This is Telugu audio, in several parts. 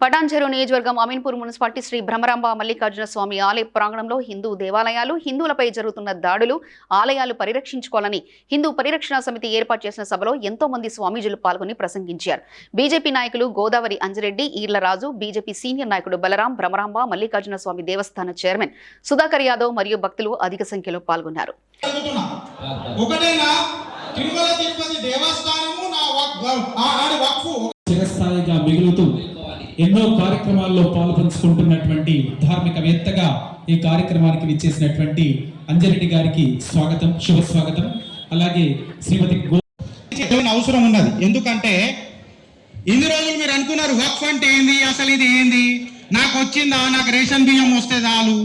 పటాన్చెరు నియోజకవర్గం అమీన్పూర్ మున్సిపాలిటీ శ్రీ భ్రమరాంబ మల్లికార్జున స్వామి ఆలయ ప్రాంగణంలో హిందూ దేవాలయాలు హిందువులపై జరుగుతున్న దాడులు ఆలయాలు పరిరక్షించుకోవాలని హిందూ పరిరక్షణ సమితి ఏర్పాటు చేసిన సభలో ఎంతో మంది స్వామీజీలు పాల్గొని ప్రసంగించారు. బీజేపీ నాయకులు గోదావరి అంజిరెడ్డి ఈర్లరాజు బీజేపీ సీనియర్ నాయకుడు బలరాం భ్రమరాంబ మల్లికార్జున స్వామి దేవస్థాన చైర్మన్ సుధాకర్ యాదవ్ మరియు భక్తులు అధిక సంఖ్యలో పాల్గొన్నారు. చిరస్థాయిగా ఎన్నో కార్యక్రమాల్లో పాల్పంచుకుంటున్నటువంటి ధార్మికవేత్తగా ఈ కార్యక్రమానికి విచ్చేసినటువంటి అంజరెడ్డి గారికి స్వాగతం శుభ స్వాగతం అలాగే శ్రీమతి గో అవసరం ఉన్నది? ఎందుకంటే ఇన్ని రోజులు మీరు అనుకున్నారు వక్ఫ్ అంటే ఏంది అసలు ఇది ఏంది? నాకు వచ్చిందా? నాకు రేషన్ బియ్యం వస్తే చాలు.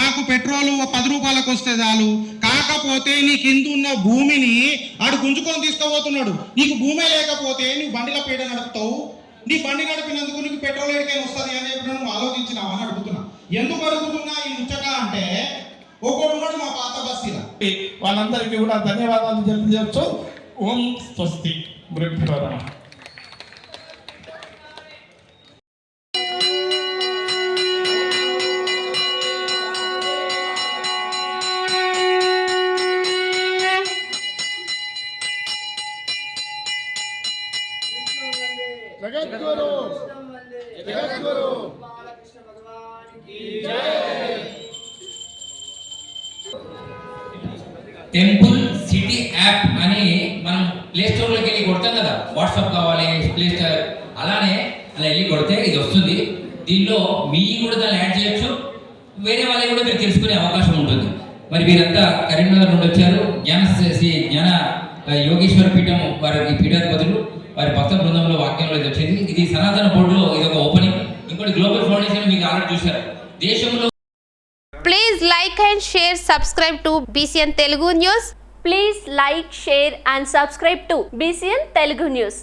నాకు పెట్రోల్ పది రూపాయలకు వస్తే చాలు. కాకపోతే నీ కింద ఉన్న భూమిని ఆడు గుంజుకొని తీసుకుపోతున్నాడు. నీకు భూమే లేకపోతే నువ్వు బండిలో పీడ నడుపుతావు? నీ బండి నడిపినందుకు నీకు పెట్రోల్ ఎడికైనా వస్తుంది అని చెప్పి నువ్వు ఆలోచించినా అని అడుగుతున్నా. ఎందుకు అడుగుతున్నా ఈ ముచ్చట అంటే ఒకడు కూడా మా పాత బస్తీలో వాళ్ళందరికీ కూడా ధన్యవాదాలు తెలియజేయచ్చు ఓం స్వస్తి గురుభ్యో నమః టెంపుల్ సిటీ యాప్ అని మనం ప్లే స్టోర్లోకి వెళ్ళి కొడతాం కదా. వాట్సాప్ కావాలి ప్లే స్టోర్ అలానే అలా వెళ్ళి కొడితే ఇది వస్తుంది. దీనిలో మీ కూడా దాన్ని యాడ్ చేయొచ్చు. వేరే వాళ్ళకి కూడా మీరు తెలుసుకునే అవకాశం ఉంటుంది. మరి వీరంతా కరీంనగర్ నుండి వచ్చారు. జ్ఞాన శ్రీ జ్ఞాన యోగేశ్వర పీఠం వారి ఈ పీఠాధిపతులు వారి భక్త బృందంలో వాక్యంలో ఇది వచ్చింది ఇది సనాతన బోర్డులో ఇది ఒక ఓపెనింగ్ ఇంకోటి గ్లోబల్ ఫౌండేషన్ మీకు ఆల్రెడీ చూశారు దేశంలో Please like and share, subscribe to BCN Telugu News. Please like, share and subscribe to BCN Telugu News.